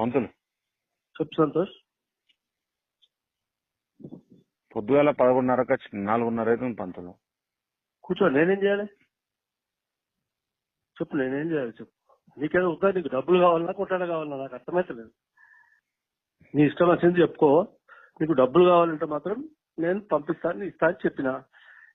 పంతులు. చెప్పు సంతోష్. పొద్దుగాల పదకొండున్నరకు వచ్చి నాలుగున్నర అవుతుంది పంతులు. కూర్చో నేనేం చేయాలి? చెప్పు నేనేం చేయాలి చెప్పు. నీకేదో ఉందా? నీకు డబ్బులు కావాలన్నా కొట్టాడ కావాలన్నా నాకు అర్థమైతలేదు. నీ ఇష్టం వచ్చింది చెప్పుకో. నీకు డబ్బులు కావాలంటే మాత్రం నేను పంపిస్తాను ఇస్తాను చెప్పిన.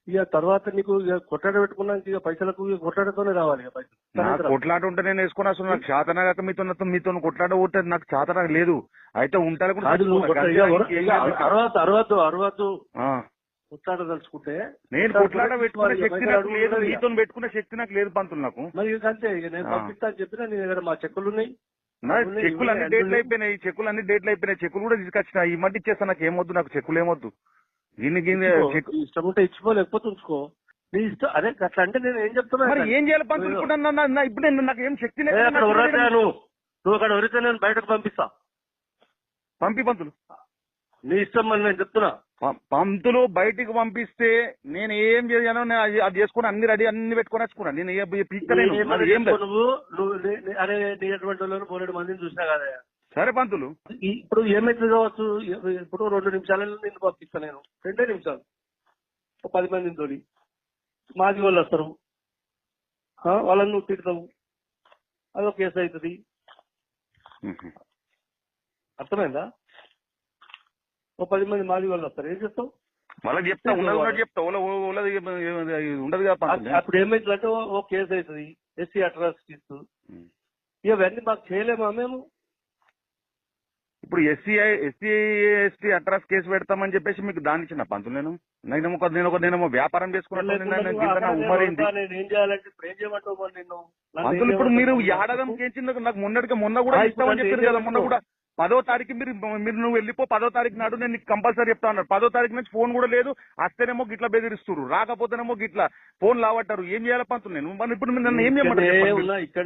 ఇక తర్వాత నీకు ఇక కొట్టాడ పెట్టుకున్నాక ఇక పైసలకు ఇక కొట్టాడతోనే రావాలి ఇక పైసలు కొట్లాట ఉంటే నేను వేసుకుని అసలు నాకు చేతనగాక మీతో మీతో కొట్లాట ఉంటే నాకు చేతన లేదు అయితే ఉంటారు కూడా కాదు నువ్వు కొట్ట- ఇక చచ్చిపోతా. ఇక ఇంకేం లేదు. అరవద్దు అరవద్దు అరవద్దు ఆ. కొట్లాడదలుచుకుంటే నేను కొట్లాట పెట్టుకునే శక్తి నాకు లేదు. నీతో పెట్టుకునే శక్తి నాకు లేదు పంతులు నాకు మరి ఇక అంతే ఇక నేను ఆ. పంపిస్తాను చెప్పినా నీ దగ్గర మా చెక్కులు ఉన్నాయి నా ఉన్నాయి, చెక్కులు అన్ని ఉన్నాయి, డేట్లు ఉన్నాయి. అయిపోయినాయి చెక్కులు అన్ని డేట్లు అయిపోయినాయి చెక్కులు కూడా తీసుకొచ్చిన ఈ మధ్య ఇచ్చేస్తా నాకు ఏమొద్దు నాకు చెక్కులు ఏమొద్దు గిన్ని గిన్ని ఇష్టం ఉంటే ఇచ్చిపో లేకపోతే ఉంచుకో. నీ ఇష్టం అదే అట్లా అంటే నేను ఏం చెప్తున్నా మరి ఏం చేయాలి? పంతులు ఇప్పుడు నేను నాకు ఏం శక్తి లేదు నువ్వు నువ్వు అక్కడ ఉరితే నేను బయటకు పంపిస్తా. పంపి పంతులు. నీ ఇష్టం అని నేను చెప్తున్నా. పంతులు బయటికి పంపిస్తే నేను ఏం చేయను నేను అది చేసుకుని అన్ని రెడీ అన్ని పెట్టుకొని వచ్చుకున్నాను నేను నువ్వు? నువ్వు అరే నీ అటువంటి వాళ్ళని పోలేడు మందిని చూసినా కదా సరే పంతులు. ఇప్పుడు ఏమైతుంది కావచ్చు? ఇప్పుడు రెండు నిమిషాలలో నేను పంపిస్తా నేను. రెండే నిమిషాలు. ఒక పది మందిని తోడి మాది వాళ్ళు వస్తారు. వాళ్ళని నువ్వు తిడతావు. అదొక కేసు అవుతుంది. అర్థమైందా? ఓ పది మంది మాది వాళ్ళు వస్తారు. ఏం చేస్తావు వాళ్ళకి చెప్తా ఉన్నది ఉన్నది చెప్తా. ఉండదు అప్పుడు- ఏమైతుందంటే ఓ- ఓ కేసు అవుతుంది. SC atrocities. ఇవన్నీ మాకు చేయలేమా మేము? ఇప్పుడు ఎస్సీఐ ఎస్సీ ఎస్టీ అట్రాస్ కేసు పెడతామని చెప్పేసి మీకు దాని ఇచ్చిన పంతులు నేను నేను ఒక నేను ఒక వ్యాపారం ఉమ్మరైంది. నేను నన్ను? ఏం పంతులు ఇప్పుడు మీరు? ఏడాదం కేంచింది నాకు మొన్నటికి మొన్న కూడా అంటే చెప్పారు కదా మొన్న? కూడా. పదో తారీఖు మీరు మీరు నువ్వు వెళ్ళిపో పదో తారీఖు నాడు నేను నీకు కంపల్సరీ చెప్తా అన్నారు పదో తారీఖు నుంచి ఫోన్ కూడా లేదు వస్తేనేమో గిట్ల బెదిరిస్తున్నారు రాకపోతేనేమో గిట్ల ఫోన్ లావట్టారు. ఏం చేయాలి పంతులు నేను? ఇప్పుడు నన్ను ఏం చేయమంటారు